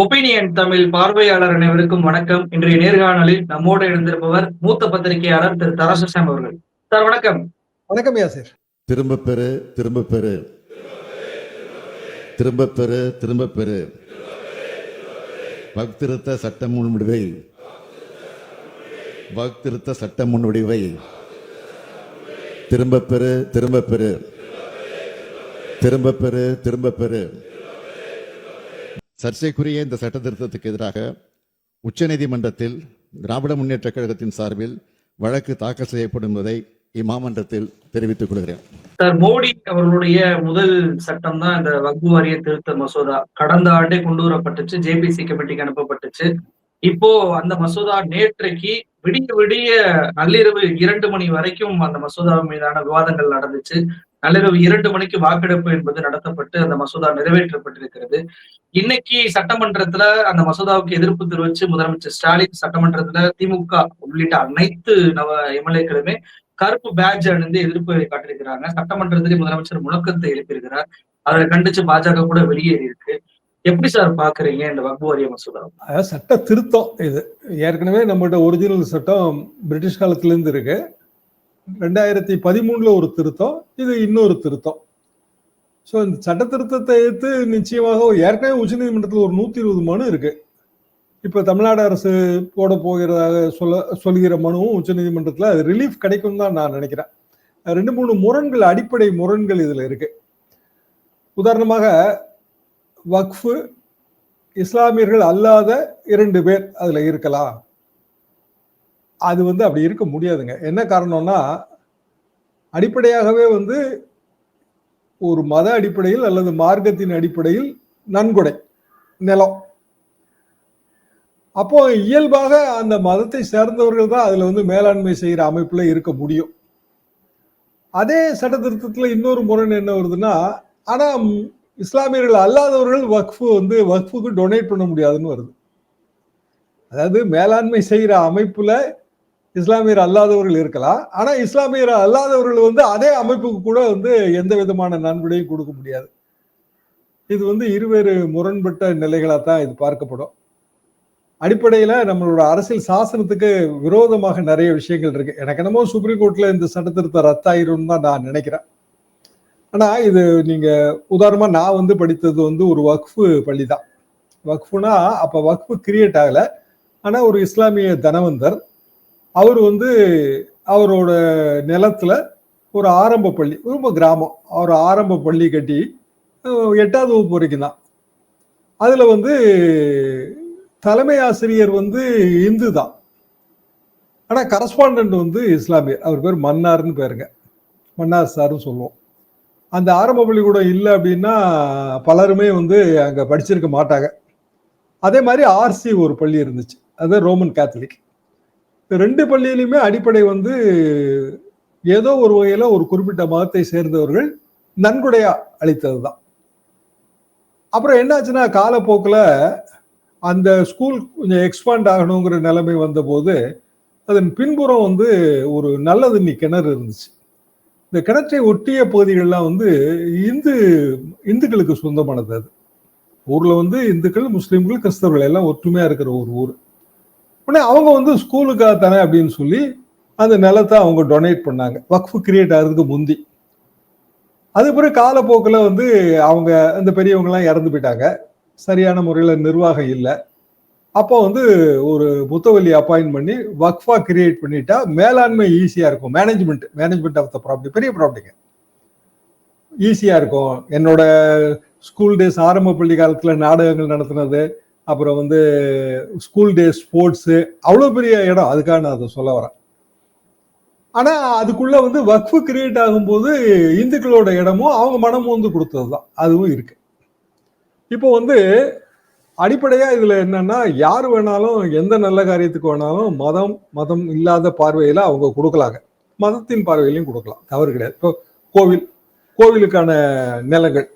Opinion Tamil பார்வையாளர் அனைவருக்கும் வணக்கம். இன்றைய நேர்காணலில் நம்மோடு எழுந்திருப்பவர் மூத்த பத்திரிகையாளர் திரு தரசுசாம் அவர்கள். சார் வணக்கம். வணக்கம் யாசிர் திரும்ப பெறு திரும்ப பெறு. திரும்ப பெறு திரும்ப பெறு. வக்திருத்த சட்ட முன்வடிவை வக்திருத்த சட்ட முன்வடிவை திரும்ப பெறு திரும்ப பெறு. திரும்ப பெறு திரும்ப பெறு. சர்ச்சைக்குரிய இந்த சட்ட திருத்தத்துக்கு எதிராக உச்சநீதிமன்றத்தில் திராவிட முன்னேற்ற கழகத்தின் சார்பில் வழக்கு தாக்கல் செய்யப்படும் என்பதை இம்மாமன்றத்தில் தெரிவித்துக் கொள்கிறேன். சார் மோடி அவர்களுடைய முதல் சட்டம் தான் இந்த வக்பு வாரிய திருத்த மசோதா. கடந்த ஆண்டே கொண்டு வரப்பட்டுச்சு ஜேபிசி கமிட்டிக்கு அனுப்பப்பட்டுச்சு. இப்போ அந்த மசோதா நேற்றைக்கு விடிய விடிய நள்ளிரவு இரண்டு மணி வரைக்கும் அந்த மசோதா மீதான விவாதங்கள் நடந்துச்சு. நள்ளிரவு இரண்டு மணிக்கு வாக்கெடுப்பு என்பது நடத்தப்பட்டு அந்த மசோதா நிறைவேற்றப்பட்டிருக்கிறது. இன்னைக்கு சட்டமன்றத்துல அந்த மசோதாவுக்கு எதிர்ப்பு தெரிவிச்சு முதலமைச்சர் ஸ்டாலின் சட்டமன்றத்துல திமுக உள்ளிட்ட அனைத்து நவ எம்எல்ஏக்களுமே கருப்பு பேட்ஜ் அணிந்து எதிர்ப்பு காட்டியிருக்கிறாங்க. சட்டமன்றத்திலே முதலமைச்சர் முழக்கத்தை எழுப்பியிருக்கிறார். அதை கண்டிச்சு பாஜக கூட வெளியேறி இருக்கு எப்படி சார் பாக்குறீங்க? இந்த வக்பு வாரிய மசோதா அதாவது சட்ட திருத்தம் இது. ஏற்கனவே நம்மகிட்ட ஒரிஜினல் சட்டம் பிரிட்டிஷ் காலத்துல இருந்து இருக்கு. ரெண்டாயிரத்தி பதிமூணுல ஒரு திருத்தம் இது இன்னொரு திருத்தம். ஸோ இந்த சட்ட திருத்தத்தை எடுத்து நிச்சயமாக ஏற்கனவே உச்சநீதிமன்றத்தில் ஒரு நூத்தி இருபது மனு இருக்கு. இப்ப தமிழ்நாடு அரசு போட போகிறதாக சொல்ல சொல்கிற மனுவும் உச்சநீதிமன்றத்தில் அது ரிலீஃப் கிடைக்கும் தான் நான் நினைக்கிறேன். ரெண்டு மூணு முரண்கள் அடிப்படை முரண்கள் இதுல இருக்கு. உதாரணமாக வக்ஃபு இஸ்லாமியர்கள் அல்லாத இரண்டு பேர் அதில் இருக்கலாம். அது வந்து அப்படி இருக்க முடியாதுங்க. என்ன காரணம்னா அடிப்படையாகவே வந்து ஒரு மத அடிப்படையில் அல்லது மார்க்கத்தின் அடிப்படையில் நன்கொடை நிலம். அப்போ இயல்பாக அந்த மதத்தை சேர்ந்தவர்கள் தான் அதில் வந்து மேலாண்மை செய்கிற அமைப்பில் இருக்க முடியும். அதே சட்ட திருத்தத்தில் இன்னொரு முரண் என்ன வருதுன்னா ஆனால் இஸ்லாமியர்கள் அல்லாதவர்கள் வக்ஃபு வந்து வக்ஃபுக்கு டொனேட் பண்ண முடியாதுன்னு வருது. அதாவது மேலாண்மை செய்கிற அமைப்பில் இஸ்லாமியர் அல்லாதவர்கள் இருக்கலாம். ஆனால் இஸ்லாமியர் அல்லாதவர்கள் வந்து அதே அமைப்புக்கு கூட வந்து எந்த விதமான நன்கொடையும் கொடுக்க முடியாது. இது வந்து இருவேறு முரண்பட்ட நிலைகளாக தான் இது பார்க்கப்படும். அடிப்படையில் நம்மளோட அரசியல் சாசனத்துக்கு விரோதமாக நிறைய விஷயங்கள் இருக்கு. எனக்கு என்னமோ சுப்ரீம் கோர்ட்ல இந்த சட்டத்திருத்தம் ரத்தாயிரும்னு தான் நான் நினைக்கிறேன். ஆனா இது நீங்க உதாரணமா நான் வந்து படித்தது வந்து ஒரு வக்ஃபு பள்ளி தான் வக்ஃபுனா அப்ப வக்ஃபு கிரியேட் ஆகல. ஆனா ஒரு இஸ்லாமிய தனவந்தர் அவர் வந்து அவரோட நிலத்துல ஒரு ஆரம்ப பள்ளி ரொம்ப கிராமம். அவர் ஆரம்ப பள்ளி கட்டி எட்டாவது வகுப்பு வரைக்கும் தான் அதுல வந்து தலைமை ஆசிரியர் வந்து இந்து தான் ஆனா கரஸ்பாண்டன்ட் வந்து இஸ்லாமியர். அவர் பேர் மன்னார்னு பேருங்க. மன்னார் சார்னு சொல்லுவோம். அந்த ஆரம்ப பள்ளிக்கூடம் இல்லை அப்படின்னா பலருமே வந்து அங்கே படிச்சிருக்க மாட்டாங்க. அதே மாதிரி ஆர்சி ஒரு பள்ளி இருந்துச்சு. அது ரோமன் கேத்தலிக். ரெண்டு பள்ளியிலையுமே அடிப்படை வந்து ஏதோ ஒரு வகையில் ஒரு குறிப்பிட்ட மதத்தை சேர்ந்தவர்கள் நன்கொடையா அளித்தது தான் அப்புறம் என்னாச்சுன்னா காலப்போக்கில் அந்த ஸ்கூல் கொஞ்சம் எக்ஸ்பாண்ட் ஆகணுங்கிற நிலைமை வந்தபோது அதன் பின்புறம் வந்து ஒரு நல்லது நீ கிணறு இருந்துச்சு. இந்த கிணற்றை ஒட்டிய பகுதிகள்லாம் வந்து இந்து இந்துக்களுக்கு சொந்தமானது அது. ஊரில் வந்து இந்துக்கள் முஸ்லீம்கள் கிறிஸ்தவர்கள் எல்லாம் ஒற்றுமையாக இருக்கிற ஒரு ஊர். உடனே அவங்க வந்து ஸ்கூலுக்காக தானே அப்படின்னு சொல்லி அந்த நிலத்தை அவங்க டொனேட் பண்ணாங்க. வக்ஃபு கிரியேட் ஆகிறதுக்கு முந்தி. அது பிறகு காலப்போக்கில் வந்து அவங்க அந்த பெரியவங்கலாம் இறந்து போயிட்டாங்க. சரியான முறையில் நிர்வாகம் இல்லை. அப்போ வந்து ஒரு புத்தவல்லி அப்பாயின்ட் பண்ணி வக்ஃபா கிரியேட் பண்ணிட்டா மேலாண்மை ஈஸியா இருக்கும். Management management of the property பெரிய ப்ராப்பர்ட்டிங்க ஈஸியா இருக்கும். என்னோட ஸ்கூல் டேஸ் ஆரம்ப பள்ளி காலத்துல நாடகங்கள் நடத்துனது அப்புறம் வந்து ஸ்கூல் டே ஸ்போர்ட்ஸு அவ்வளோ பெரிய இடம். அதுக்காக நான் அதை சொல்ல வரேன். ஆனால் அதுக்குள்ளே வந்து வக்ஃபு கிரியேட் ஆகும்போது இந்துக்களோட இடமும் அவங்க மனமும் வந்து கொடுத்தது தான் அதுவும் இருக்குது இப்போ வந்து அடிப்படையா இதுல என்னன்னா யார் வேணாலும் எந்த நல்ல காரியத்துக்கு வேணாலும் மதம் மதம் இல்லாத பார்வையில அவங்க கொடுக்கலாங்க. மதத்தின் பார்வையிலையும் கொடுக்கலாம். தவறு கிடையாது. இப்போ கோவில் கோவிலுக்கான நிலங்கள்.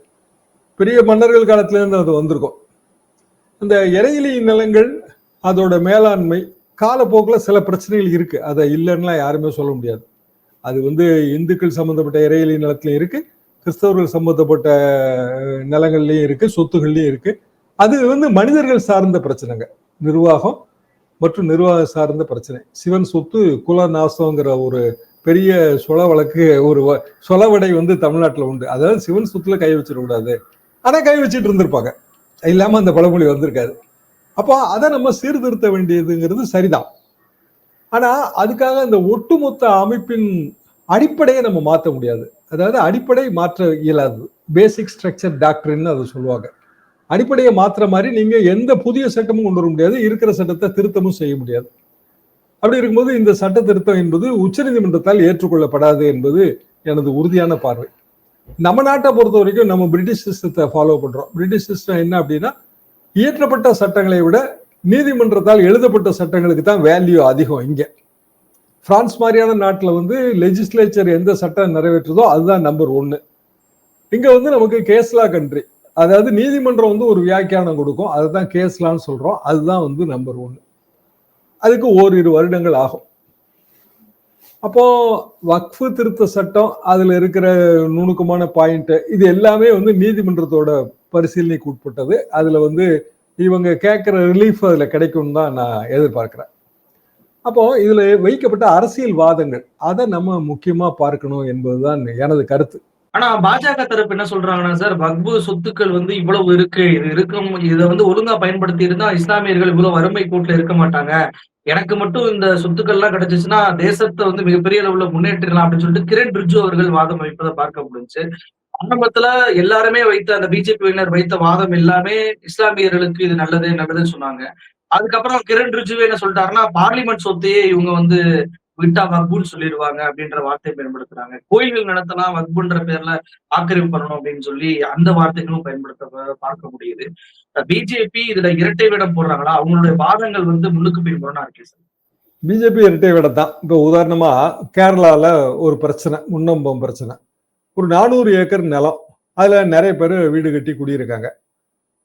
பெரிய மன்னர்கள் காலத்துல இருந்து அது வந்திருக்கும். இந்த இறையிலி நிலங்கள் அதோட மேலாண்மை காலப்போக்கில் சில பிரச்சனைகள் இருக்கு. அதை இல்லைன்னுலாம் யாருமே சொல்ல முடியாது. அது வந்து இந்துக்கள் சம்பந்தப்பட்ட இறையிலி நிலத்திலையும் இருக்கு. கிறிஸ்தவர்கள் சம்பந்தப்பட்ட நிலங்கள்லையும் இருக்கு. சொத்துகள்லையும் இருக்கு. அது வந்து மனிதர்கள் சார்ந்த பிரச்சனைங்க. நிர்வாகம் மற்றும் நிர்வாகம் சார்ந்த பிரச்சனை. சிவன் சொத்து குல நாசங்கிற ஒரு பெரிய சொல வழக்கு ஒரு வ- சொலவடை வந்து தமிழ்நாட்டில் உண்டு. அதாவது சிவன் சொத்துல கை வச்சிடக்கூடாது. ஆனால் கை வச்சிட்டு இருந்திருப்பாங்க. இல்லாமல் அந்த பழமொழி வந்திருக்காது. அப்போ அதை நம்ம சீர்திருத்த வேண்டியதுங்கிறது சரிதான். ஆனால் அதுக்காக அந்த ஒட்டுமொத்த அமைப்பின் அடிப்படையை நம்ம மாற்ற முடியாது. அதாவது அடிப்படை மாற்ற இயலாது. பேசிக் ஸ்ட்ரக்சர் டாக்டர்ன்னு அதை சொல்லுவாங்க. அடிப்படையை மாற்றுற மாதிரி நீங்க எந்த புதிய சட்டமும் கொண்டு வர முடியாது. இருக்கிற சட்டத்தை திருத்தமும் செய்ய முடியாது. அப்படி இருக்கும்போது இந்த சட்ட திருத்தம் என்பது உச்சநீதிமன்றத்தால் ஏற்றுக்கொள்ளப்படாது என்பது எனது உறுதியான பார்வை. நம்ம நாட்டை பொறுத்த வரைக்கும் நம்ம பிரிட்டிஷ் சிஸ்டத்தை ஃபாலோ பண்றோம். பிரிட்டிஷ் சிஸ்டம் என்ன அப்படின்னா இயற்றப்பட்ட சட்டங்களை விட நீதிமன்றத்தால் எழுதப்பட்ட சட்டங்களுக்கு தான் வேல்யூ அதிகம் இங்கே. பிரான்ஸ் மாதிரியான நாட்டில் வந்து லெஜிஸ்லேச்சர் எந்த சட்டம் நிறைவேற்றுதோ அதுதான் நம்பர் ஒன்று இங்கே வந்து நமக்கு கேஸ்லா கண்ட்ரி அதாவது நீதிமன்றம் வந்து ஒரு வியாக்கியானம் கொடுக்கும். அதுதான் கேஸ்லான்னு சொல்றோம். அதுதான் வந்து நம்பர் ஒன்னு அதுக்கு ஓரிரு வருடங்கள் ஆகும். அப்போ வக்ஃபு திருத்த சட்டம் அதுல இருக்கிற நுணுக்கமான பாயிண்ட் இது எல்லாமே வந்து நீதிமன்றத்தோட பரிசீலனைக்கு உட்பட்டது. அதுல வந்து இவங்க கேட்குற ரிலீஃப் அதில் கிடைக்கும்னு தான் நான் எதிர்பார்க்குறேன். அப்போ இதில் வைக்கப்பட்ட அரசியல் வாதங்கள் அதை நம்ம முக்கியமாக பார்க்கணும் என்பதுதான் எனது கருத்து. ஆனா பாஜக தரப்பு என்ன சொல்றாங்கன்னா சார் வக்பு சொத்துக்கள் வந்து இவ்வளவு இருக்கு. இது இருக்கும் இதை வந்து ஒழுங்கா பயன்படுத்தி இருந்தா இஸ்லாமியர்கள் இவ்வளவு வறுமை கோட்டுல இருக்க மாட்டாங்க. எனக்கு மட்டும் இந்த சொத்துக்கள் எல்லாம் கிடைச்சிச்சுன்னா தேசத்தை வந்து மிகப்பெரிய அளவுல முன்னேற்றிடலாம் அப்படின்னு சொல்லிட்டு கிரண் ரிஜ்ஜு அவர்கள் வாதம் வைப்பதை பார்க்க முடிஞ்சு ஆரம்பத்துல எல்லாருமே வைத்த அந்த பிஜேபியினர் வைத்த வாதம் எல்லாமே இஸ்லாமியர்களுக்கு இது நல்லது நல்லதுன்னு சொன்னாங்க. அதுக்கப்புறம் கிரண் ரிஜுவே என்ன சொல்லிட்டாருன்னா பார்லிமெண்ட் சொத்தையே இவங்க வந்து விட்டா வக்புன்னு சொல்லிடுவாங்க அப்படின்ற வார்த்தையை பயன்படுத்துறாங்க. கோயில்கள் நடத்தலாம் வக்புன்ற பேர்ல ஆக்கிரமிப்பு பண்ணணும் அப்படின்னு சொல்லி அந்த வார்த்தைகளும் பயன்படுத்த பார்க்க முடியுது. பிஜேபி இதுல இரட்டை வேடம் போடுறாங்களா? அவங்களுடைய வாதங்கள் வந்து முன்னுக்கு பின் முரணா இருக்கு சார். பிஜேபி இரட்டை விட தான். இப்போ உதாரணமா கேரளால ஒரு பிரச்சனை முன்னம்பம் பிரச்சனை. ஒரு நானூறு ஏக்கர் நிலம். அதுல நிறைய பேர் வீடு கட்டி குடியிருக்காங்க.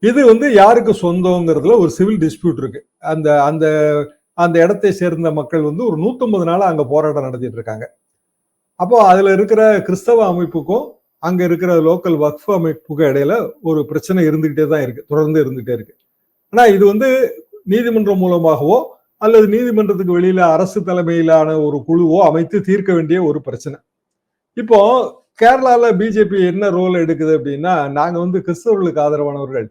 இது வந்து யாருக்கு சொந்தங்கிறதுல ஒரு சிவில் டிஸ்பியூட் இருக்கு. அந்த அந்த அந்த இடத்தை சேர்ந்த மக்கள் வந்து ஒரு நூற்றம்பது நாளாக அங்கே போராட்டம் நடத்திட்டு இருக்காங்க. அப்போ அதில் இருக்கிற கிறிஸ்தவ அமைப்புக்கும் அங்கே இருக்கிற லோக்கல் வக்ஃப் அமைப்புக்கும் இடையில ஒரு பிரச்சனை இருந்துகிட்டே தான் இருக்கு தொடர்ந்து இருந்துகிட்டே இருக்கு. ஆனால் இது வந்து நீதிமன்றம் மூலமாகவோ அல்லது நீதிமன்றத்துக்கு வெளியில அரசு தலைமையிலான ஒரு குழுவோ அமைத்து தீர்க்க வேண்டிய ஒரு பிரச்சனை. இப்போ கேரளாவில் பிஜேபி என்ன ரோல் எடுக்குது அப்படின்னா நாங்கள் வந்து கிறிஸ்தவர்களுக்கு ஆதரவானவர்கள்.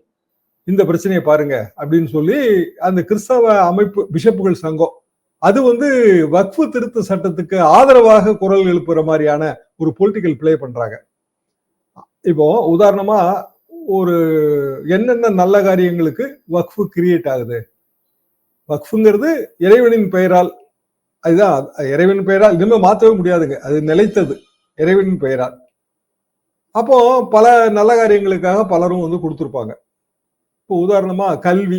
இந்த பிரச்சனையை பாருங்க அப்படின்னு சொல்லி அந்த கிறிஸ்தவ அமைப்பு பிஷப்புகள் சங்கம் அது வந்து வக்ஃபு திருத்த சட்டத்துக்கு ஆதரவாக குரல் எழுப்புற மாதிரியான ஒரு பொலிட்டிக்கல் ப்ளே பண்றாங்க. இப்போ உதாரணமா ஒரு என்னென்ன நல்ல காரியங்களுக்கு வக்ஃபு கிரியேட் ஆகுது? வக்ஃபுங்கிறது இறைவனின் பெயரால் அதுதான் இறைவன் பெயரால் இனிமே மாற்றவே முடியாதுங்க. அது நிலைத்தது இறைவனின் பெயரால். அப்போ பல நல்ல காரியங்களுக்காக பலரும் வந்து கொடுத்துருப்பாங்க. இப்போ உதாரணமா கல்வி.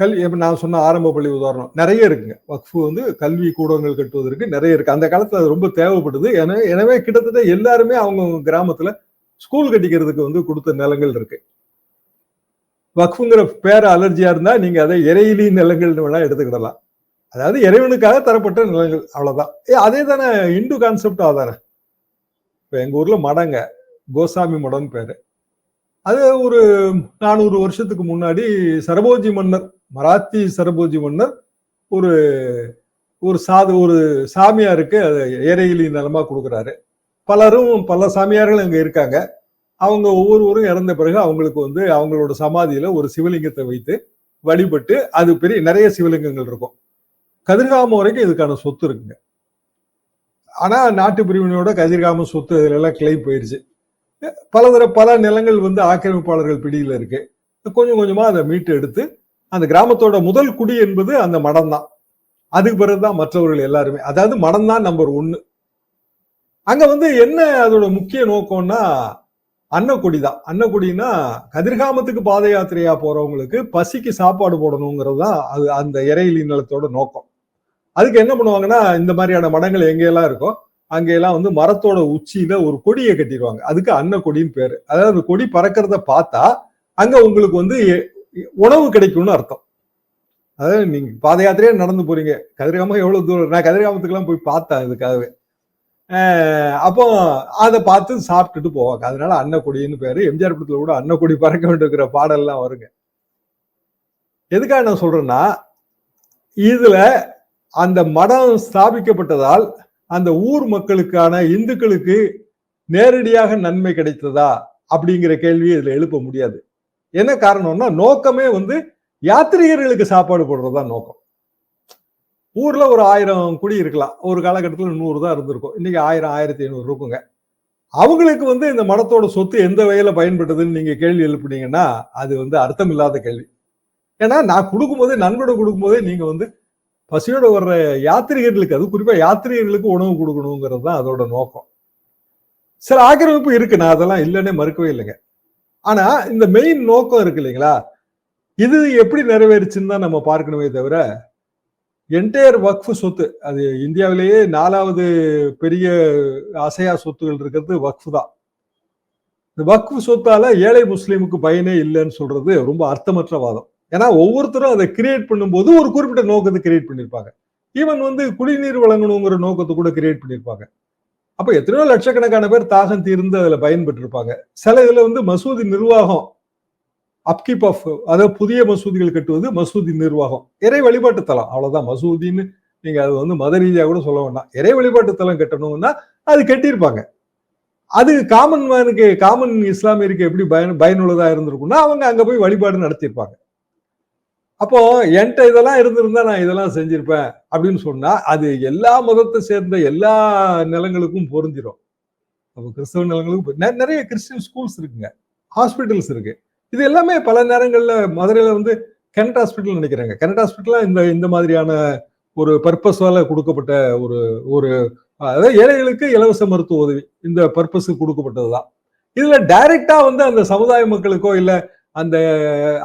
கல்வி இப்போ நான் சொன்ன ஆரம்ப பள்ளி உதாரணம். நிறைய இருக்குங்க. வக்ஃபு வந்து கல்வி கூடங்கள் கட்டுவதற்கு நிறைய இருக்கு. அந்த காலத்தில் அது ரொம்ப தேவைப்படுது. எனவே எனவே கிட்டத்தட்ட எல்லாருமே அவங்க கிராமத்தில் ஸ்கூல் கட்டிக்கிறதுக்கு வந்து கொடுத்த நிலங்கள் இருக்கு. வக்ஃபுங்கிற பேர அலர்ஜியாக இருந்தால் நீங்க அதை இறையிலி நிலங்கள்னு வேணால் எடுத்துக்கிடலாம். அதாவது இறைவனுக்காக தரப்பட்ட நிலங்கள் அவ்வளோதான் ஏ அதே தானே இந்து கான்செப்ட் அதானே இப்போ எங்க ஊரில் மடங்க. கோசாமி மடம்னு பேர். அது ஒரு நானூறு வருஷத்துக்கு முன்னாடி சரபோஜி மன்னர் மராத்தி சரபோஜி மன்னர் ஒரு ஒரு சாது ஒரு சாமியாருக்கு அது ஏரையிலி நிலமா கொடுக்குறாரு. பலரும் பல சாமியார்கள் அங்கே இருக்காங்க. அவங்க ஒவ்வொருவரும் இறந்த பிறகு அவங்களுக்கு வந்து அவங்களோட சமாதியில ஒரு சிவலிங்கத்தை வைத்து வழிபட்டு அது பெரிய நிறைய சிவலிங்கங்கள் இருக்கும். கதிர்காமம் வரைக்கும் இதுக்கான சொத்து இருக்குங்க. ஆனா நாட்டு பிரிவினையோட கதிர்காம சொத்து இதுல எல்லாம் கிளைம் போயிடுச்சு பல தர பல நிலங்கள் வந்து ஆக்கிரமிப்பாளர்கள் பிடியில இருக்கு. கொஞ்சம் கொஞ்சமா அதை மீட்டு எடுத்து அந்த கிராமத்தோட முதல் குடி என்பது அந்த மடம் தான் அதுக்கு பிறகுதான் மற்றவர்கள் எல்லாருமே அதாவது மடம் தான் நம்பர் ஒன்னு அங்க வந்து என்ன அதோட முக்கிய நோக்கம்னா அன்னக்குடி தான் அன்னக்குடினா கதிர்காமத்துக்கு பாத யாத்திரையா போறவங்களுக்கு பசிக்கு சாப்பாடு போடணுங்கிறது தான் அது அந்த இறையிலி நிலத்தோட நோக்கம். அதுக்கு என்ன பண்ணுவாங்கன்னா இந்த மாதிரியான மடங்கள் எங்கெல்லாம் இருக்கோ அங்கெல்லாம் வந்து மரத்தோட உச்சியில ஒரு கொடியை கட்டிடுவாங்க. அதுக்கு அன்னக்கொடின்னு பேரு. அதாவது அந்த கொடி பறக்கிறத பார்த்தா அங்க உங்களுக்கு வந்து உணவு கிடைக்கும்னு அர்த்தம். அதாவது நீங்க பாத யாத்திரையே நடந்து போறீங்க. கதிர்காமம் எவ்வளவு தூரம் நான் கதிரகாமத்துக்கெல்லாம் போய் பார்த்தேன் இதுக்காகவே அப்போ அதை பார்த்து சாப்பிட்டுட்டு போவாங்க. அதனால அன்னக்கொடின்னு பேரு. எம்ஜிஆர் படத்துல கூட அன்னக்கொடி பறக்க வேண்டியிருக்கிற பாடல்லாம் வருங்க. எதுக்காக நான் சொல்றேன்னா இதுல அந்த மடம் ஸ்தாபிக்கப்பட்டதால் அந்த ஊர் மக்களுக்கான இந்துக்களுக்கு நேரடியாக நன்மை கிடைத்ததா அப்படிங்கிற கேள்வி இதுல எழுப்ப முடியாது. என்ன காரணம்னா நோக்கமே வந்து யாத்ரீகர்களுக்கு சாப்பாடு போடுறதா நோக்கம். ஊர்ல ஒரு ஆயிரம் குடி இருக்கலாம். ஒரு காலகட்டத்தில் நூறு தான் இருந்திருக்கும். இன்னைக்கு ஆயிரம் ஆயிரத்தி ஐநூறு இருக்குங்க. அவங்களுக்கு வந்து இந்த மடத்தோட சொத்து எந்த வகையில பயன்பட்டதுன்னு நீங்க கேள்வி எழுப்புனீங்கன்னா அது வந்து அர்த்தம் இல்லாத கேள்வி. ஏன்னா நான் கொடுக்கும்போதே நண்பனை கொடுக்கும்போதே நீங்க வந்து பசியோட வர்ற யாத்திரிகர்களுக்கு அது குறிப்பா யாத்திரிகர்களுக்கு உணவு கொடுக்கணுங்கிறது தான் அதோட நோக்கம். சில ஆக்கிரமிப்பு இருக்கு. நான் அதெல்லாம் இல்லைன்னே மறுக்கவே இல்லைங்க. ஆனா இந்த மெயின் நோக்கம் இருக்கு இல்லைங்களா? இது எப்படி நிறைவேறுச்சுன்னு தான் நம்ம பார்க்கணுமே தவிர என்டையர் வக்ஃபு சொத்து அது இந்தியாவிலேயே நாலாவது பெரிய அசையா சொத்துகள் இருக்கிறது வக்ஃபு தான். இந்த வக்ஃபு சொத்தால ஏழை முஸ்லீமுக்கு பயனே இல்லைன்னு சொல்றது ரொம்ப அர்த்தமற்ற வாதம். ஏன்னா ஒவ்வொருத்தரும் அதை கிரியேட் பண்ணும்போது ஒரு குறிப்பிட்ட நோக்கத்தை கிரியேட் பண்ணியிருப்பாங்க ஈவன் வந்து குடிநீர் வழங்கணுங்கிற நோக்கத்தை கூட கிரியேட் பண்ணியிருப்பாங்க அப்போ எத்தனையோ லட்சக்கணக்கான பேர் தாகம் தீர்ந்து அதில் பயன்பெற்றிருப்பாங்க. சில இதில் வந்து மசூதி நிர்வாகம் அப்கீப் ஆஃப் அதாவது புதிய மசூதிகள் கட்டுவது மசூதி நிர்வாகம். இறை வழிபாட்டு தலம் அவ்வளோதான் மசூதின்னு நீங்க அது வந்து மத ரீதியாக கூட சொல்ல வேண்டாம். இறை வழிபாட்டு தலம் கட்டணும்னா அது கட்டியிருப்பாங்க. அது காமன் மேனுக்கு காமன் இஸ்லாமியருக்கு எப்படி பயன் பயனுள்ளதாக இருந்திருக்கும்னா அவங்க அங்கே போய் வழிபாடு நடத்தியிருப்பாங்க. அப்போ என்கிட்ட இதெல்லாம் இருந்திருந்தா நான் இதெல்லாம் செஞ்சிருப்பேன் அப்படின்னு சொன்னா அது எல்லா மதத்தை சேர்ந்த எல்லா நிலங்களுக்கும் பொருந்திரும். அப்போ கிறிஸ்தவ நிலங்களுக்கும் நிறைய கிறிஸ்டின் ஸ்கூல்ஸ் இருக்குங்க. ஹாஸ்பிட்டல்ஸ் இருக்கு. இது எல்லாமே பல நேரங்களில் மதுரையில வந்து கனட் ஹாஸ்பிட்டல் நினைக்கிறாங்க. கனட் ஹாஸ்பிட்டலாம் இந்த இந்த மாதிரியான ஒரு பர்பஸால கொடுக்கப்பட்ட ஒரு ஒரு அதாவது ஏழைகளுக்கு இலவச மருத்துவ உதவி. இந்த பர்பஸ் கொடுக்கப்பட்டதுதான். இதுல டைரக்டா வந்து அந்த சமுதாய மக்களுக்கோ இல்ல அந்த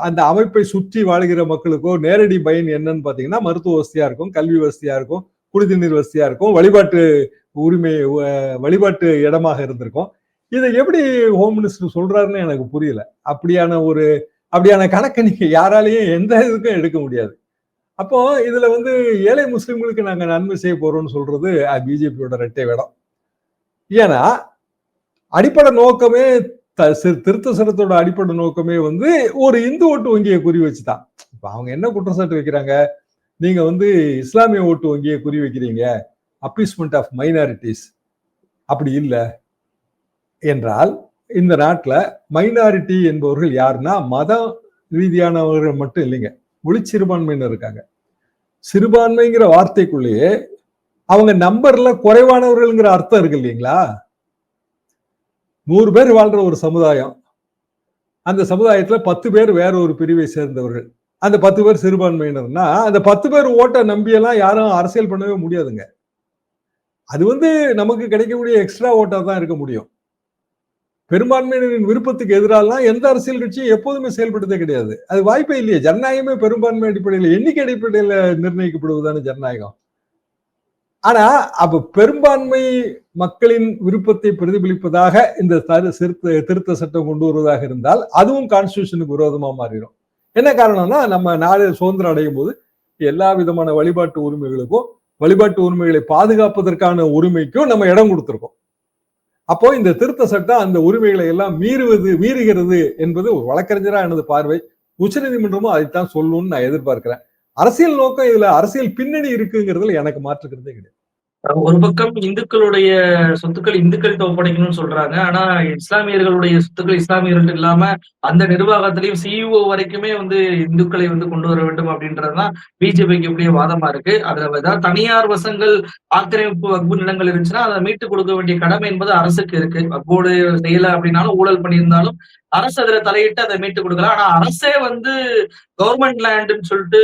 அந்த அமைப்பை சுற்றி வாழ்கிற மக்களுக்கோ நேரடி பயன் என்னன்னு பார்த்தீங்கன்னா மருத்துவ வசதியா இருக்கும் கல்வி வசதியா இருக்கும் குடிநீர் வசதியா இருக்கும் வழிபாட்டு உரிமை வழிபாட்டு இடமாக இருந்திருக்கும். இதை எப்படி ஹோம் மினிஸ்டர் சொல்றாருன்னு எனக்கு புரியல. அப்படியான ஒரு அப்படியான கணக்கு நீங்க யாராலையும் எந்த இதுக்கும் எடுக்க முடியாது. அப்போ இதுல வந்து ஏழை முஸ்லிம்களுக்கு நாங்க நன்மை செய்ய போறோம்னு சொல்றது பிஜேபியோட ரெட்டை வேடம். ஏன்னா அடிப்படை நோக்கமே திருத்த சட்டத்தோட அடிப்படை நோக்கமே வந்து ஒரு இந்து ஓட்டு வங்கியை குறி வச்சுதான். இப்ப அவங்க என்ன குற்றச்சாட்டு வைக்கிறாங்க? நீங்க வந்து இஸ்லாமிய ஓட்டு வங்கியை குறி வைக்கிறீங்க. அப்பீஸ்மெண்ட் ஆஃப் மைனாரிட்டிஸ் அப்படி இல்லை. என்றால் இந்த நாட்டில் மைனாரிட்டி என்பவர்கள் யாருன்னா மத ரீதியானவர்கள் மட்டும் இல்லைங்க. மொழி சிறுபான்மையினர் இருக்காங்க. சிறுபான்மைங்கிற வார்த்தைக்குள்ளேயே அவங்க நம்பர்ல குறைவானவர்கள்ங்கிற அர்த்தம் இருக்கு இல்லைங்களா? நூறு பேர் வாழ்கிற ஒரு சமுதாயம். அந்த சமுதாயத்தில் பத்து பேர் வேற ஒரு பிரிவை சேர்ந்தவர்கள். அந்த பத்து பேர் சிறுபான்மையினர்னா அந்த பத்து பேர் ஓட்டை நம்பியெல்லாம் யாரும் அரசியல் பண்ணவே முடியாதுங்க. அது வந்து நமக்கு கிடைக்கக்கூடிய எக்ஸ்ட்ரா ஓட்டாக தான் இருக்க முடியும். பெரும்பான்மையினரின் விருப்பத்துக்கு எதிராலாம் எந்த அரசியல் கட்சியும் எப்போதுமே செயல்படுத்தே கிடையாது. அது வாய்ப்பே இல்லையே. ஜனநாயகமே பெரும்பான்மை அடிப்படையில் எண்ணிக்கை அடிப்படையில் நிர்ணயிக்கப்படுவதுதானே ஜனநாயகம்? ஆனா அப்ப பெரும்பான்மை மக்களின் விருப்பத்தை பிரதிபலிப்பதாக இந்த தரு- சிறுத்த திருத்த சட்டம் கொண்டு வருவதாக இருந்தால் அதுவும் கான்ஸ்டியூஷனுக்கு விரோதமா மாறிடும். என்ன காரணம்னா நம்ம நாடு சுதந்திரம் அடையும் போது எல்லா விதமான வழிபாட்டு உரிமைகளுக்கும் வழிபாட்டு உரிமைகளை பாதுகாப்பதற்கான உரிமைக்கும் நம்ம இடம் கொடுத்திருக்கோம். அப்போ இந்த திருத்த சட்டம் அந்த உரிமைகளை எல்லாம் மீறுவது மீறுகிறது என்பது ஒரு வழக்கறிஞரா எனது பார்வை. உச்சநீதிமன்றமும் அதைத்தான் சொல்லணும்னு நான் எதிர்பார்க்கிறேன். அரசியல் நோக்கம் இதுல அரசியல் பின்னணி இருக்குங்கிறதுல எனக்கு மாற்றுக்கிறதே கிடையாது. ஒரு பக்கம் இந்துக்களுடைய சொத்துக்கள் இந்துக்கள்கிட்ட ஒப்படைக்கணும்னு சொல்றாங்க. ஆனா இஸ்லாமியர்களுடைய சொத்துக்கள் இஸ்லாமியர்கள் இல்லாம அந்த நிர்வாகத்திலையும் சிஇஓ வரைக்குமே வந்து இந்துக்களை வந்து கொண்டு வர வேண்டும் அப்படின்றதுதான் பிஜேபிக்கு எப்படிய வாதமா இருக்கு. அதுல ஏதாவது தனியார் வசங்கள் ஆக்கிரமிப்பு வக்பு நிலங்கள் இருந்துச்சுன்னா அதை மீட்டு கொடுக்க வேண்டிய கடமை என்பது அரசுக்கு இருக்கு. வக்போடு செய்யல அப்படின்னாலும் ஊழல் பண்ணியிருந்தாலும் அரசு அதுல தலையிட்டு அதை மீட்டு கொடுக்கலாம் ஆனா அரசே வந்து கவர்மெண்ட் லேண்டுன்னு சொல்லிட்டு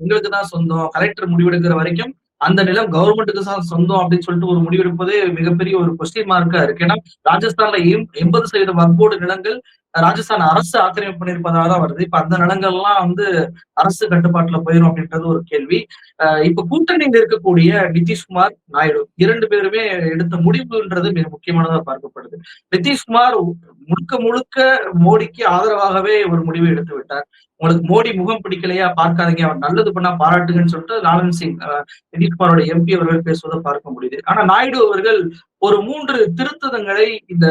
எங்களுக்கு தான் சொந்தம். கலெக்டர் முடிவெடுக்கிற வரைக்கும் அந்த நிலம் கவர்மெண்ட்டுக்கு தான் சொந்தம் அப்படின்னு சொல்லிட்டு ஒரு முடிவெடுப்பதே மிகப்பெரிய ஒரு கொஸ்டின் மார்க்கா இருக்கு. ஏன்னா ராஜஸ்தான்ல எண்பது சதவீத வக்போர்டு நிலங்கள் ராஜஸ்தான் அரசு ஆக்கிரமிப்பு பண்ணியிருப்பதாக தான் வருது. இப்ப அந்த நிலங்கள்லாம் வந்து அரசு கட்டுப்பாட்டுல போயிடும் அப்படின்றது ஒரு கேள்வி. அஹ் இப்ப கூட்டணியில் இருக்கக்கூடிய நிதிஷ்குமார் நாயுடு இரண்டு பேருமே எடுத்த முடிவுன்றது மிக முக்கியமானதா பார்க்கப்படுது. நிதிஷ்குமார் முழுக்க முழுக்க மோடிக்கு ஆதரவாகவே ஒரு முடிவை எடுத்து விட்டார். உங்களுக்கு மோடி முகம் பிடிக்கலையா? பார்க்காதீங்க. அவர் நல்லது பண்ணா பாராட்டுங்கன்னு சொல்லிட்டு லாலன் சிங் நிதிஷ்குமாரோட எம்பி அவர்கள் பேசுவதை பார்க்க முடியுது. ஆனா நாயுடு அவர்கள் ஒரு மூன்று திருத்தங்களை இந்த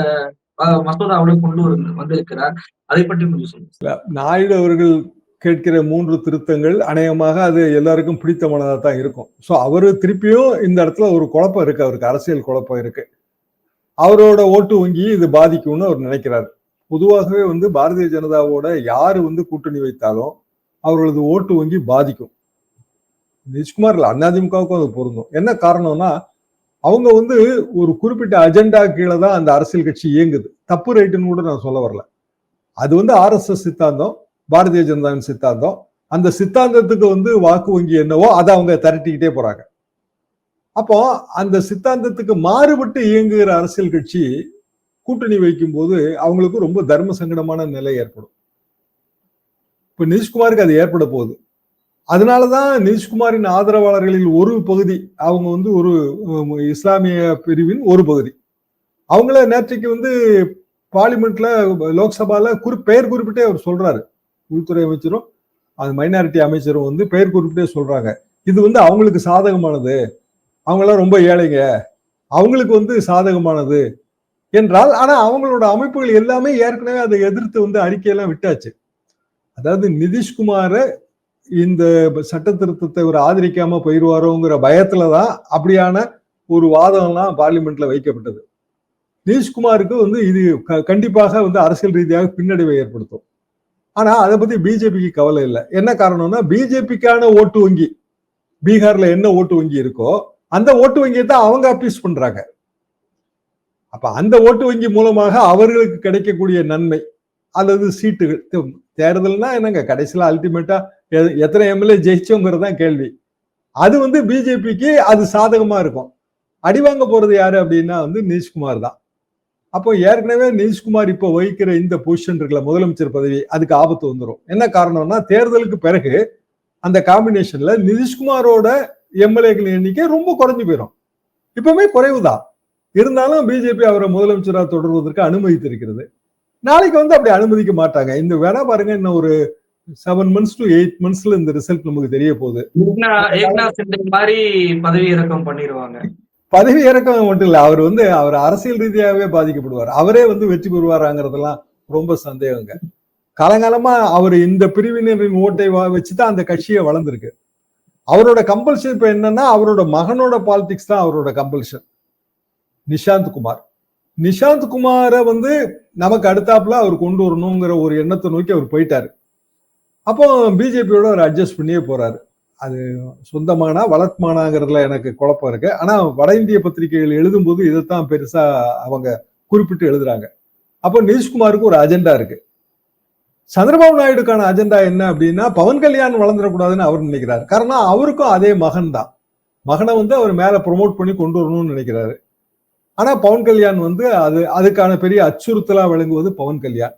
மசோதாவில் கொண்டு வந்து வந்திருக்கிறார். அதை பற்றி கொஞ்சம் சொல்லுங்க. நாயுடு அவர்கள் கேட்கிற மூன்று திருத்தங்கள் அநேகமாக அது எல்லாருக்கும் பிடித்தமானதாக தான் இருக்கும். ஸோ அவரு திருப்பியும் இந்த இடத்துல ஒரு குழப்பம் இருக்கு. அவருக்கு அரசியல் குழப்பம் இருக்கு. அவரோட ஓட்டு வங்கி இது பாதிக்கும்னு அவர் நினைக்கிறார். பொதுவாகவே வந்து பாரதிய ஜனதாவோட யாரு வந்து கூட்டணி வைத்தாலும் அவர்களது ஓட்டு வங்கி பாதிக்கும். நிதிஷ்குமார் இல்ல அதிமுகவுக்கும் அது பொருந்தும். என்ன காரணம்னா அவங்க வந்து ஒரு குறிப்பிட்ட அஜெண்டா கீழே தான் அந்த அரசியல் கட்சி இயங்குது. தப்பு ரைட்டுன்னு கூட நான் சொல்ல வரல. அது வந்து ஆர்எஸ்எஸ் சித்தாந்தம் பாரதிய ஜனதாவின் சித்தாந்தம். அந்த சித்தாந்தத்துக்கு வந்து வாக்கு வங்கி என்னவோ அதை அவங்க திரட்டிக்கிட்டே போறாங்க. அப்போ அந்த சித்தாந்தத்துக்கு மாறுபட்டு இயங்குகிற அரசியல் கட்சி கூட்டணி வைக்கும் போது அவங்களுக்கு ரொம்ப தர்ம சங்கடமான நிலை ஏற்படும். இப்ப நிதிஷ்குமாருக்கு அது ஏற்பட போகுது. அதனால தான் நிதிஷ்குமாரின் ஆதரவாளர்களில் ஒரு பகுதி அவங்க வந்து ஒரு இஸ்லாமிய பிரிவின் ஒரு பகுதி. அவங்கள நேற்றைக்கு வந்து பார்லிமெண்ட்ல லோக்சபால குறி பெயர் குறிப்பிட்டே அவர் சொல்றாரு. உள்துறை அமைச்சரும் அது மைனாரிட்டி அமைச்சரும் வந்து பெயர் குறிப்பிட்டே சொல்றாங்க. இது வந்து அவங்களுக்கு சாதகமானது. அவங்களாம் ரொம்ப ஏழைங்க. அவங்களுக்கு வந்து சாதகமானது என்றால் ஆனா அவங்களோட அமைப்புகள் எல்லாமே ஏற்கனவே அதை எதிர்த்து வந்து அறிக்கையெல்லாம் விட்டாச்சு. அதாவது நிதிஷ்குமாரை இந்த சட்ட திருத்தத்தை ஒரு ஆதரிக்காம பயத்துல தான் அப்படியான ஒரு வாதம்லாம் பார்லிமெண்ட்ல வைக்கப்பட்டது. நிதிஷ்குமாருக்கு வந்து இது க- கண்டிப்பாக வந்து அரசியல் ரீதியாக பின்னடைவை ஏற்படுத்தும். ஆனா அதை பத்தி பிஜேபிக்கு கவலை இல்லை. என்ன காரணம்னா பிஜேபிக்கான ஓட்டு வங்கி பீகார்ல என்ன ஓட்டு வங்கி இருக்கோ அந்த ஓட்டு வங்கியை தான் அவங்க அப்பீஸ் பண்றாங்க. அப்ப அந்த ஓட்டு வங்கி மூலமாக அவர்களுக்கு கிடைக்கக்கூடிய நன்மை அல்லது சீட்டுகள் தே- தேர்தல்னா என்னங்க கடைசியில அல்டிமேட்டா எத்தனை எம்எல்ஏ ஜெயிச்சோங்கிறது தான் கேள்வி. அது வந்து பிஜேபிக்கு அது சாதகமா இருக்கும். அடி வாங்க போறது யாரு அப்படின்னா வந்து நிதிஷ்குமார் தான். அப்போ ஏற்கனவே நிதிஷ்குமார் இப்போ வகிக்கிற இந்த பொசிஷன் இருக்குல்ல முதலமைச்சர் பதவி அதுக்கு ஆபத்து வந்துடும் என்ன காரணம்னா தேர்தலுக்கு பிறகு அந்த காம்பினேஷன்ல நிதிஷ்குமாரோட எம்எல்ஏக்கள் எண்ணிக்கை ரொம்ப குறைஞ்சு போயிடும் இப்பவுமே குறைவுதான். இருந்தாலும் பிஜேபி அவரை முதலமைச்சராக தொடர்வதற்கு அனுமதித்திருக்கிறது. நாளைக்கு வந்து அப்படி அனுமதிக்க மாட்டாங்க. இந்த வேணா பாருங்க இன்னும் ஒரு செவன் மந்த்ஸ் டு எயிட் மந்த்ஸ்ல இந்த ரிசல்ட் நமக்கு தெரிய போகுது. மாதிரி பதவி இறக்கம் பண்ணிடுவாங்க பதவி இறக்கம் மட்டும் இல்ல அவர் வந்து அவர் அரசியல் ரீதியாகவே பாதிக்கப்படுவார். அவரே வந்து வெற்றி பெறுவாராங்கிறதெல்லாம் ரொம்ப சந்தேகங்க. காலங்காலமா அவர் இந்த பிரிவினரின் ஓட்டை வா- வச்சுதான் அந்த கட்சியை வளர்ந்துருக்கு. அவரோட கம்பல்ஷன் இப்ப என்னன்னா அவரோட மகனோட பாலிடிக்ஸ் தான் அவரோட கம்பல்ஷன் நிஷாந்த் குமார். நிஷாந்த் குமாரை வந்து நமக்கு அடுத்தாப்புல அவர் கொண்டு வரணுங்கிற ஒரு எண்ணத்தை நோக்கி அவர் போயிட்டாரு. அப்போ பிஜேபியோட அவர் அட்ஜஸ்ட் பண்ணியே போறாரு. அது சொந்தமானா வளர்ப்புமானாங்கிறதுல எனக்கு குழப்பம் இருக்கு. ஆனா வட இந்திய பத்திரிகைகள் எழுதும்போது இதைத்தான் பெருசா அவங்க குறிப்பிட்டு எழுதுறாங்க. அப்போ நிதிஷ்குமாருக்கு ஒரு அஜெண்டா இருக்கு. சந்திரபாபு நாயுடுக்கான அஜெண்டா என்ன அப்படின்னா பவன் கல்யாண் வளர்ந்துடக்கூடாதுன்னு அவர் நினைக்கிறாரு. காரணம் அவருக்கும் அதே மகன் தான். மகனை வந்து அவர் மேல ப்ரொமோட் பண்ணி கொண்டு வரணும்னு நினைக்கிறாரு. ஆனா பவன் கல்யாண் வந்து அது அதுக்கான பெரிய அச்சுறுத்தலா விளங்குவது பவன் கல்யாண்.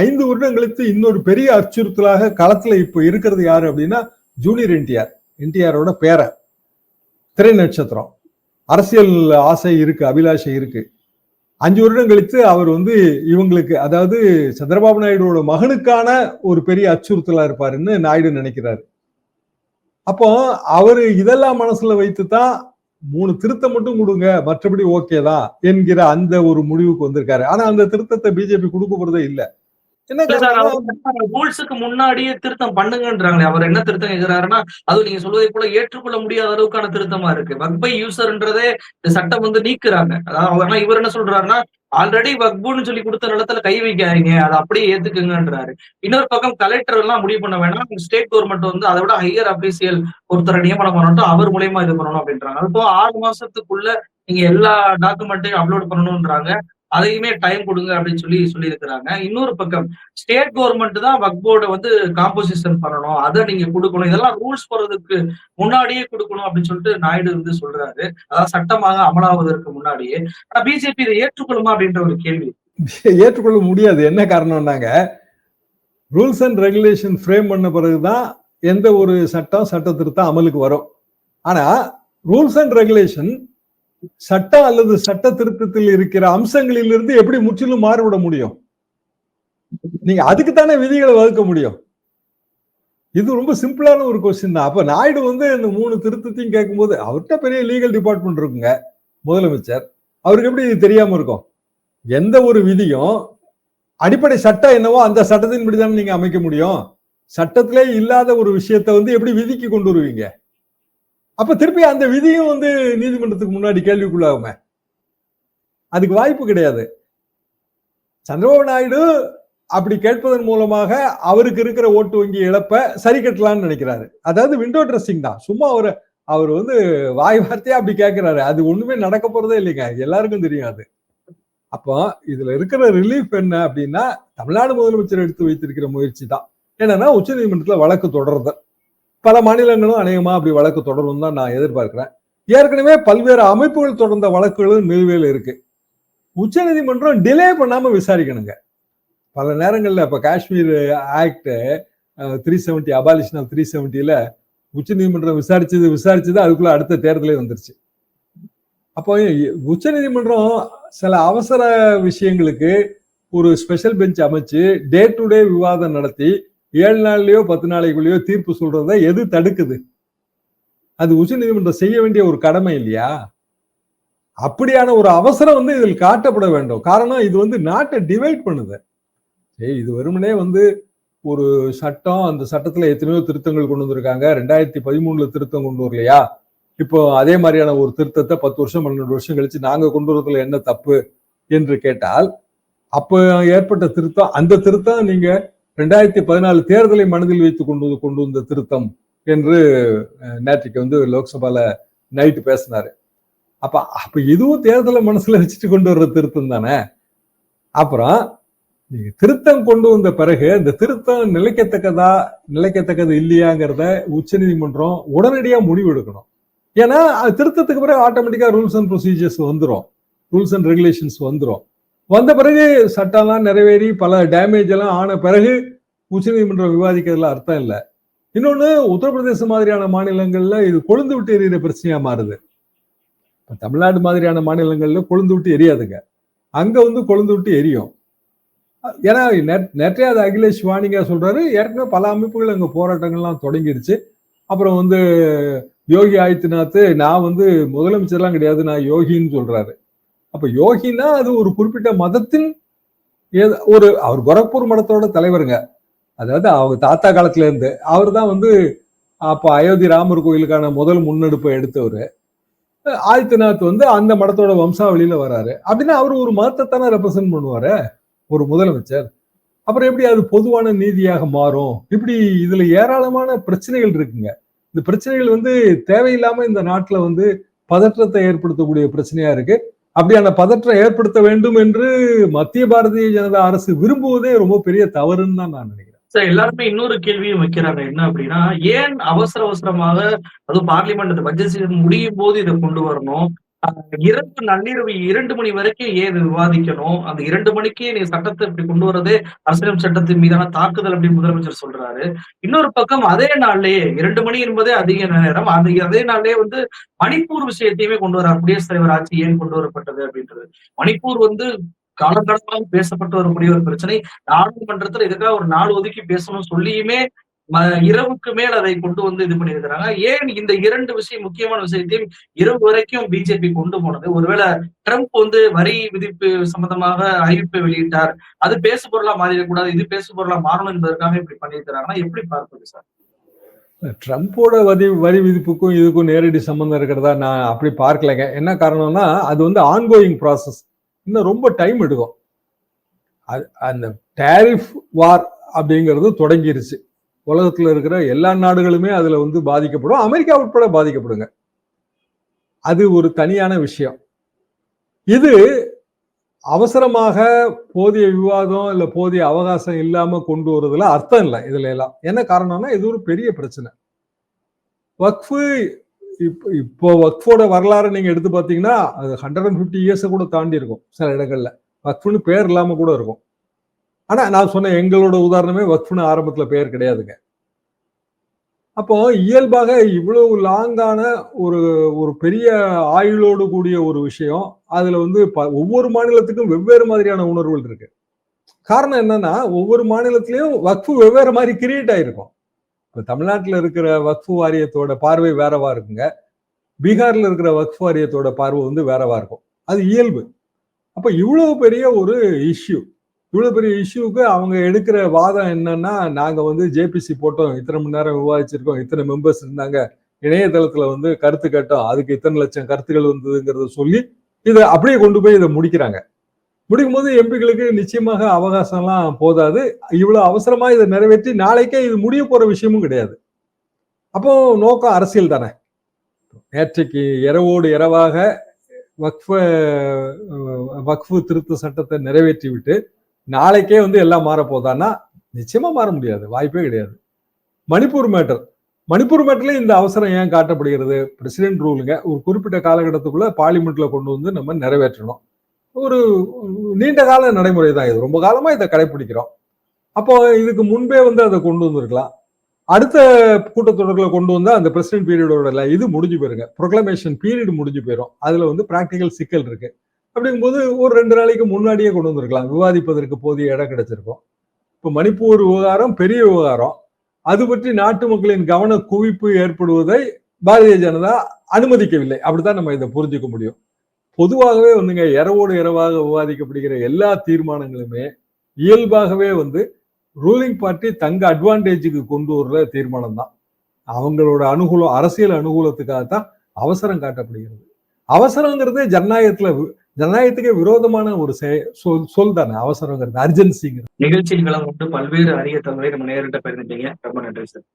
ஐந்து வருடம் கழித்து இன்னொரு பெரிய அச்சுறுத்தலாக களத்துல இப்ப இருக்கிறது யாரு அப்படின்னா ஜூனியர் என்டிஆர் என்டிஆரோட பேர திரை நட்சத்திரம். அரசியல் ஆசை இருக்கு அபிலாஷை இருக்கு. அஞ்சு வருடம் கழித்து அவர் வந்து இவங்களுக்கு அதாவது சந்திரபாபு நாயுடுவோட மகனுக்கான ஒரு பெரிய அச்சுறுத்தலா இருப்பாருன்னு நாயுடு நினைக்கிறாரு. அப்போ அவரு இதெல்லாம் மனசுல வைத்து தான் மூணு திருத்தம் மட்டும் கொடுங்க மற்றபடி ஓகே தான் என்கிற அந்த ஒரு முடிவுக்கு வந்திருக்காரு. ஆனா அந்த திருத்தத்தை பிஜேபி கொடுக்க போறதே இல்லை. ரூல்ஸுக்கு முன்னாடியே திருத்தம் பண்ணுங்கன்றாங்களே அவர் என்ன திருத்தம் கேக்குறாருன்னா அது நீங்க சொல்வதை போல ஏற்றுக்கொள்ள முடியாத அளவுக்கான திருத்தமா இருக்கு. வக்பை யூசர்ன்றதே இந்த சட்டம் வந்து நீக்குறாங்க. அதாவது ஆனா இவர் என்ன சொல்றாருன்னா ஆல்ரெடி வக்புன்னு சொல்லி கொடுத்த நிலத்துல கை வைக்காதீங்க அதை அப்படியே ஏத்துக்குங்கன்றாரு. இன்னொரு பக்கம் கலெக்டர் எல்லாம் முடிவு பண்ண வேணாம். ஸ்டேட் கவர்மெண்ட் வந்து அதை விட ஹையர் அபிஷியல் ஒருத்தரை நியமனம் பண்ணட்டும் அவர் மூலியமா இது பண்ணணும் அப்படின்றாங்க. அதுபோக ஆறு மாசத்துக்குள்ள நீங்க எல்லா டாக்குமெண்ட்டையும் அப்லோட் பண்ணணும்ன்றாங்க. அதையுமே டைம் கொடுங்க அப்படின்னு சொல்லி சொல்லியிருக்கிறாங்க. இன்னொரு பக்கம் ஸ்டேட் கவர்மெண்ட் தான் வக்போர்டை வந்து காம்போசிஷன் பண்ணணும். அதை நீங்க கொடுக்கணும். இதெல்லாம் ரூல்ஸ் போறதுக்கு முன்னாடியே கொடுக்கணும் அப்படின்னு சொல்லிட்டு நாயுடு வந்து சொல்றாரு. அதாவது சட்டமாக அமலாவதற்கு முன்னாடியே. ஆனா பிஜேபி இதை ஏற்றுக்கொள்ளுமா அப்படின்ற ஒரு கேள்வி. ஏற்றுக்கொள்ள முடியாது. என்ன காரணம்னாங்க? ரூல்ஸ் அண்ட் ரெகுலேஷன் ஃப்ரேம் பண்ண பிறகுதான் எந்த ஒரு சட்டம் சட்ட திருத்தம் அமலுக்கு வரும். ஆனா ரூல்ஸ் அண்ட் ரெகுலேஷன் சட்டம் அல்லது சட்ட திருத்தத்தில் இருக்கிற அம்சங்களிலிருந்து எப்படி முற்றிலும் மாறுபட முடியும்? நீங்க அதுக்கு தானே விதிகளை வகுக்க முடியும்? இது ரொம்ப சிம்பிளான ஒரு கொஸ்டின் தான். அப்ப நாயுடு வந்து இந்த மூணு திருத்தத்தையும் கேட்கும்போது அவர்கிட்ட பெரிய லீகல் டிபார்ட்மெண்ட் இருக்குங்க முதலமைச்சர். அவருக்கு எப்படி இது தெரியாம இருக்கும்? எந்த ஒரு விதியும் அடிப்படை சட்டம் என்னவோ அந்த சட்டத்தின்படி தானே நீங்க அமைக்க முடியும்? சட்டத்திலே இல்லாத ஒரு விஷயத்தை வந்து எப்படி விதிக்கு கொண்டு வருவீங்க? அப்ப திருப்பி அந்த விதியும் வந்து நீதிமன்றத்துக்கு முன்னாடி கேள்விக்குள்ளாகுமே. அதுக்கு வாய்ப்பு கிடையாது. சந்திரபாபு நாயுடு அப்படி கேட்பதன் மூலமாக அவருக்கு இருக்கிற ஓட்டு வங்கி இழப்ப சரி கட்டலாம்னு நினைக்கிறாரு. அதாவது விண்டோ ட்ரெஸ்ஸிங் தான். சும்மா அவர் அவர் வந்து வாய் வார்த்தையா அப்படி கேட்கிறாரு. அது ஒண்ணுமே நடக்க போறதே இல்லைங்க. எல்லாருக்கும் தெரியும் அது. அப்போ இதுல இருக்கிற ரிலீஃப் என்ன அப்படின்னா தமிழ்நாடு முதலமைச்சர் எடுத்து வைத்திருக்கிற முயற்சி தான். என்னன்னா உச்சநீதிமன்றத்துல வழக்கு தொடர்றது. பல மாநிலங்களும் அநேகமாக அப்படி வழக்கு தொடரும் தான் நான் எதிர்பார்க்கிறேன். ஏற்கனவே பல்வேறு அமைப்புகள் தொடர்ந்த வழக்குகளும் நிலுவையில் இருக்கு. உச்சநீதிமன்றம் டிலே பண்ணாமல் விசாரிக்கணுங்க. பல நேரங்களில் இப்போ Kashmir act three seventy abolition of three செவன்ட்டியில் உச்சநீதிமன்றம் விசாரிச்சது விசாரிச்சது அதுக்குள்ளே அடுத்த தேர்தலே வந்துருச்சு. அப்போ உச்சநீதிமன்றம் சில அவசர விஷயங்களுக்கு ஒரு ஸ்பெஷல் பெஞ்ச் அமைச்சு டே டு டே விவாதம் நடத்தி ஏழு நாள்லயோ பத்து நாளைக்குள்ளேயோ தீர்ப்பு சொல்றத எது தடுக்குது? அது உச்சநீதிமன்றம் செய்ய வேண்டிய ஒரு கடமை இல்லையா? அப்படியான ஒரு அவசரம் வந்து இதில் காட்டப்பட வேண்டும். காரணம் இது வந்து நாட்டை டிவைட் பண்ணுது. ஏய் இது வெறுமனே வந்து ஒரு சட்டம் அந்த சட்டத்துல எத்தனையோ திருத்தங்கள் கொண்டு வந்திருக்காங்க. ரெண்டாயிரத்தி பதிமூணுல திருத்தம் கொண்டு வரலையா? இப்போ அதே மாதிரியான ஒரு திருத்தத்தை பத்து வருஷம் பன்னெண்டு வருஷம் கழிச்சு நாங்க கொண்டு வரதுல என்ன தப்பு? என்று கேட்டால் அப்போ ஏற்பட்ட திருத்தம் அந்த திருத்தம் நீங்க ரெண்டாயிரத்தி பதினாலு தேர்தலை மனதில் வைத்து கொண்டு வந்து- கொண்டு வந்த திருத்தம் என்று நேற்றுக்கு வந்து லோக்சபால நைட்டு பேசினாரு. அப்ப அப்ப இதுவும் தேர்தலை மனசுல வச்சுட்டு கொண்டு வர்ற திருத்தம் தானே? அப்புறம் நீங்க திருத்தம் கொண்டு வந்த பிறகு இந்த திருத்தம் நிலைக்கத்தக்கதா நிலைக்கத்தக்கது இல்லையாங்கிறத உச்சநீதிமன்றம் உடனடியா முடிவெடுக்கணும். ஏன்னா திருத்தத்துக்கு பிறகு ஆட்டோமேட்டிக்கா ரூல்ஸ் அண்ட் ப்ரொசீஜர்ஸ் வந்துரும். ரூல்ஸ் அண்ட் ரெகுலேஷன்ஸ் வந்துடும் வந்த பிறகு சட்டம்லாம் நிறைவேறி பல டேமேஜ் எல்லாம் ஆன பிறகு உச்சநீதிமன்றம் விவாதிக்கிறதுல அர்த்தம் இல்லை. இன்னொன்று உத்தரப்பிரதேச மாதிரியான மாநிலங்கள்ல இது கொழுந்து விட்டு எரியிற பிரச்சனையா மாறுது. இப்போ தமிழ்நாடு மாதிரியான மாநிலங்கள்ல கொழுந்து விட்டு எரியாதுங்க. அங்க வந்து கொழுந்து விட்டு எரியும். ஏன்னா நே- நேற்றே அது அகிலேஷ் வாணிகா சொல்றாரு ஏற்கனவே பல அமைப்புகள் அங்க போராட்டங்கள்லாம் தொடங்கிடுச்சு. அப்புறம் வந்து யோகி ஆதித்யநாத் நான் வந்து முதலமைச்சர்லாம் கிடையாது நான் யோகின்னு சொல்றாரு. அப்ப யோகினா அது ஒரு குறிப்பிட்ட மதத்தின் ஒரு அவர் கோரக்பூர் மடத்தோட தலைவருங்க. அதாவது அவங்க தாத்தா காலத்துல இருந்து அவர் தான் வந்து அப்ப அயோத்தி ராமர் கோயிலுக்கான முதல் முன்னெடுப்பை எடுத்தவர். ஆதித்யநாத் வந்து அந்த மடத்தோட வம்சாவளியில வராரு. அப்படின்னா அவர் ஒரு மதத்தை தானே ரெப்ரசென்ட் பண்ணுவாரு ஒரு முதலமைச்சர். அப்புறம் எப்படி அது பொதுவான நீதியாக மாறும்? இப்படி இதுல ஏராளமான பிரச்சனைகள் இருக்குங்க. இந்த பிரச்சனைகள் வந்து தேவையில்லாம இந்த நாட்டுல வந்து பதற்றத்தை ஏற்படுத்தக்கூடிய பிரச்சனையா இருக்கு. அப்படியான பதற்றம் ஏற்படுத்த வேண்டும் என்று மத்திய பாரதிய ஜனதா அரசு விரும்புவதே ரொம்ப பெரிய தவறுன்னு தான் நான் நினைக்கிறேன். சார் எல்லாருமே இன்னொரு கேள்வியும் வைக்கிறாங்க. என்ன அப்படின்னா ஏன் அவசர அவசரமாக அதுவும் பார்லிமெண்ட் அந்த பட்ஜெட் சீசன் முடியும் போது இதை கொண்டு வரணும்? இரவு நள்ளிரவு இரண்டு மணி வரைக்கும் ஏன் விவாதிக்கணும்? அந்த இரண்டு மணிக்கே நீ சட்டத்தை இப்படி கொண்டு வரதே அரசியல் சட்டத்தின் மீதான தாக்குதல் அப்படின்னு முதலமைச்சர் சொல்றாரு. இன்னொரு பக்கம் அதே நாள்லயே இரண்டு மணி என்பதே அதிக நேரம். அந்த அதே நாள்லயே வந்து மணிப்பூர் விஷயத்தையுமே கொண்டு வர குடியரசுத் தலைவர் ஆட்சி ஏன் கொண்டு வரப்பட்டது அப்படின்றது. மணிப்பூர் வந்து காலங்காலமாக பேசப்பட்டு வரக்கூடிய ஒரு பிரச்சனை. நாடாளுமன்றத்துல இதுக்காக ஒரு நாள் ஒதுக்கி பேசணும்னு சொல்லியுமே இரவுக்கு மேல் அதை கொண்டு வந்து இது பண்ணியிருக்கிறாங்க. ஏன் இந்த இரண்டு விஷயம் முக்கியமான விஷயத்தையும் இரவு வரைக்கும் பிஜேபி கொண்டு போனது? ஒருவேளை ட்ரம்ப் வந்து வரி விதிப்பு சம்பந்தமாக அறிவிப்பை வெளியிட்டார். அது பேசு பொருளா மாறிடக்கூடாது இது பேசு பொருளா மாறணும் என்பதற்காக இப்படி பண்ணியிருக்கிறாங்கன்னா எப்படி பார்ப்பது சார்? ட்ரம்ப்போட வரி வரி விதிப்புக்கும் இதுக்கும் நேரடி சம்பந்தம் இருக்கிறதா நான் அப்படி பார்க்கலைங்க. என்ன காரணம்னா அது வந்து ஆன்கோயிங் ப்ராசஸ் இன்னும் ரொம்ப டைம் எடுக்கும். அது அந்த டேரிஃப் வார் அப்படிங்கிறது தொடங்கிருச்சு. உலகத்துல இருக்கிற எல்லா நாடுகளுமே அதில் வந்து பாதிக்கப்படும். அமெரிக்கா உட்பட பாதிக்கப்படுங்க. அது ஒரு தனியான விஷயம். இது அவசரமாக போதிய விவாதம் இல்லை போதிய அவகாசம் இல்லாமல் கொண்டு வருதுல அர்த்தம் இல்லை இதுல எல்லாம். என்ன காரணம்னா இது ஒரு பெரிய பிரச்சனை. வக்ஃபு இப்போ இப்போ வக்ஃபோட வரலாறு நீங்கள் எடுத்து பார்த்தீங்கன்னா அது ஹண்ட்ரட் அண்ட் ஃபிஃப்டி இயர்ஸை கூட தாண்டி இருக்கும் சில இடங்கள்ல. வக்ஃபுன்னு பேர் இல்லாமல் கூட இருக்கும். ஆனா நான் சொன்ன எங்களோட உதாரணமே வக்ஃப்னு ஆரம்பத்தில் பேர் கிடையாதுங்க. அப்போ இயல்பாக இவ்வளவு லாங்கான ஒரு ஒரு பெரிய ஆயுளோடு கூடிய ஒரு விஷயம் அதில் வந்து ப- ஒவ்வொரு மாநிலத்துக்கும் வெவ்வேறு மாதிரியான உணர்வுகள் இருக்கு. காரணம் என்னன்னா ஒவ்வொரு மாநிலத்திலையும் வக்ஃபு வெவ்வேறு மாதிரி கிரியேட் ஆயிருக்கும். இப்போ தமிழ்நாட்டில் இருக்கிற வக்ஃபு வாரியத்தோட பார்வை வேறவா இருக்குங்க. பீகார்ல இருக்கிற வக்ஃப் வாரியத்தோட பார்வை வந்து வேறவா இருக்கும். அது இயல்பு. அப்போ இவ்வளவு பெரிய ஒரு இஷ்யூ இவ்வளவு பெரிய இஷ்யூக்கு அவங்க எடுக்கிற வாதம் என்னன்னா நாங்க வந்து ஜேபிசி போட்டோம். இத்தனை மணி நேரம் விவாதிச்சிருக்கோம். இத்தனை மெம்பர்ஸ் இருந்தாங்க. இணையதளத்துல வந்து கருத்து கேட்டோம். அதுக்கு இத்தனை லட்சம் கருத்துக்கள் வந்ததுங்கிறத சொல்லி இதை அப்படியே கொண்டு போய் இதை முடிக்கிறாங்க. முடிக்கும் போது எம்பிகளுக்கு நிச்சயமாக அவகாசம்லாம் போதாது. இவ்வளவு அவசரமா இதை நிறைவேற்றி நாளைக்கே இது முடிய போற விஷயமும் கிடையாது. அப்போ நோக்கம் அரசியல் தானே. நேற்றைக்கு இரவோடு இரவாக வக்ஃப வக்ஃபு திருத்த சட்டத்தை நிறைவேற்றி விட்டு நாளைக்கே வந்து எல்லாம் மாறப்போதான்னா நிச்சயமா மாற முடியாது. வாய்ப்பே கிடையாது. மணிப்பூர் மேட்டர். மணிப்பூர் மேட்டர்ல இந்த அவசரம் ஏன் காட்டப்படுகிறது? பிரசிடென்ட் ரூலுங்க ஒரு குறிப்பிட்ட காலகட்டத்துக்குள்ள பார்லிமெண்ட்ல கொண்டு வந்து நம்ம நிறைவேற்றணும். ஒரு நீண்ட கால நடைமுறை தான் இது. ரொம்ப காலமா இதை கடைபிடிக்கிறோம் அப்போ இதுக்கு முன்பே வந்து அதை கொண்டு வந்திருக்கலாம். அடுத்த கூட்டத்தொடர்களை கொண்டு வந்தால் அந்த பிரசிடென்ட் பீரியடோட இது முடிஞ்சு போயிருங்க. ப்ரொக்ளமேஷன் பீரியட் முடிஞ்சு போயிடும் அதில் வந்து ப்ராக்டிக்கல் சிக்கல் இருக்குது அப்படிங்கும்போது ஒரு ரெண்டு நாளைக்கு முன்னாடியே கொண்டு வந்திருக்கலாம். விவாதிப்பதற்கு போதிய இடம் கிடைச்சிருக்கும். இப்போ மணிப்பூர் விவகாரம் பெரிய விவகாரம். அது பற்றி நாட்டு மக்களின் கவன குவிப்பு ஏற்படுவதை பாரதிய ஜனதா அனுமதிக்கவில்லை. அப்படித்தான் நம்ம இதை புரிஞ்சுக்க முடியும். பொதுவாகவே வந்துங்க இரவோடு இரவாக விவாதிக்கப்படுகிற எல்லா தீர்மானங்களுமே இயல்பாகவே வந்து ரூலிங் பார்ட்டி தங்க அட்வான்டேஜுக்கு கொண்டு வர்ற தீர்மானம் தான் அவங்களோட அனுகூலம் அரசியல் அனுகூலத்துக்காகத்தான் அவசரம் காட்டப்படுகிறது. அவசரங்கிறது ஜனநாயகத்துல ஜனநாயகத்துக்கு விரோதமான ஒரு சொல் சொல் தானே அவசரங்கிறது அர்ஜென்சிங்கிறது நிகழ்ச்சியில் கலந்து கொண்டு பல்வேறு அரிய தகவலை நம்ம நேரிட்ட பயிருந்தீங்க ரொம்ப நன்றி சார்